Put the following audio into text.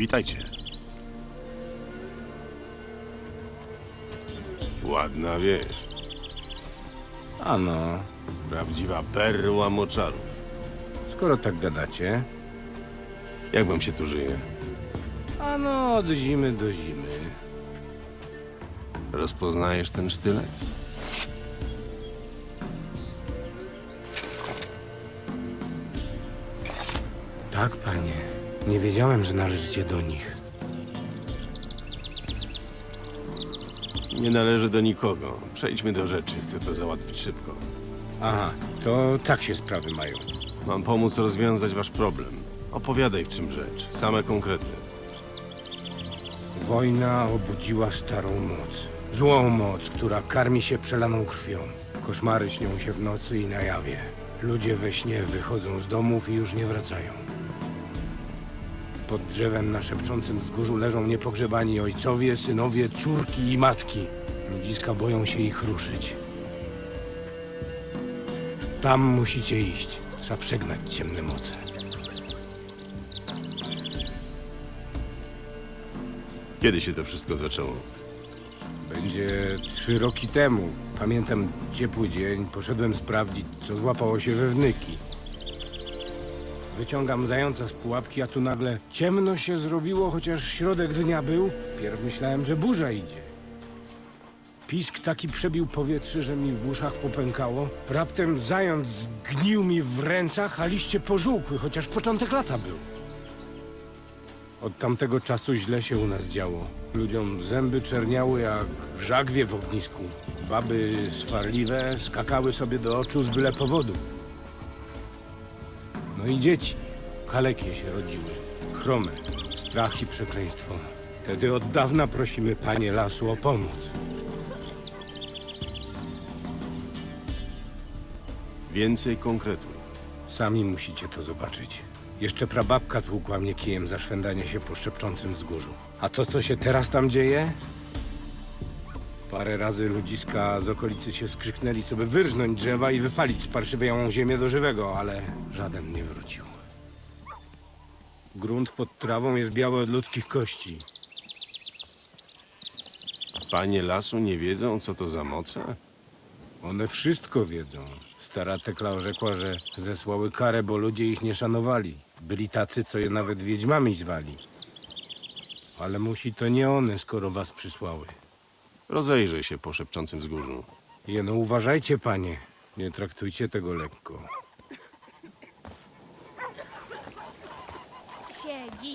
Witajcie. Ładna wieś. Ano, Prawdziwa perła moczarów. skoro tak gadacie. Jak wam się tu żyje? Ano, od zimy do zimy. Rozpoznajesz ten sztylet? Tak, panie. Nie wiedziałem, że należycie do nich. Nie należy do nikogo. Przejdźmy do rzeczy. Chcę to załatwić szybko. Aha, to tak się sprawy mają. Mam pomóc rozwiązać wasz problem. Opowiadaj w czym rzecz. Same konkrety. Wojna obudziła starą moc. Złą moc, która karmi się przelaną krwią. Koszmary śnią się w nocy i na jawie. Ludzie we śnie wychodzą z domów i już nie wracają. Pod drzewem na szepczącym wzgórzu leżą niepogrzebani ojcowie, synowie, córki i matki. Ludziska boją się ich ruszyć. Tam musicie iść. Trzeba przegnać ciemne moce. Kiedy się to wszystko zaczęło? Będzie trzy roki temu. Pamiętam ciepły dzień, poszedłem sprawdzić, co złapało się we wnyki. Wyciągam zająca z pułapki, a tu nagle ciemno się zrobiło, chociaż środek dnia był. Wpierw myślałem, że burza idzie. Pisk taki przebił powietrze, że mi w uszach popękało. Raptem zając zgnił mi w rękach, a liście pożółkły, chociaż początek lata był. Od tamtego czasu źle się u nas działo. Ludziom zęby czerniały jak żagwie w ognisku. Baby swarliwe skakały sobie do oczu z byle powodu. No i dzieci. Kalekie się rodziły. Chrome. Strach i przekleństwo. Wtedy od dawna prosimy panie lasu o pomoc. Więcej konkretów. Sami musicie to zobaczyć. Jeszcze prababka tłukła mnie kijem za szwendanie się po szepczącym wzgórzu. A to, co się teraz tam dzieje? Parę razy ludziska z okolicy się skrzyknęli, co by wyrżnąć drzewa i wypalić sparszywiałą ziemię do żywego, ale żaden nie wrócił. Grunt pod trawą jest biały od ludzkich kości. Panie lasu nie wiedzą, co to za moce? One wszystko wiedzą. Stara Tekla orzekła, że zesłały karę, bo ludzie ich nie szanowali. Byli tacy, co je nawet wiedźmami zwali. Ale musi to nie one, skoro was przysłały. Rozejrzę się po szepczącym wzgórzu. Jeno, uważajcie, panie. Nie traktujcie tego lekko. siedzi.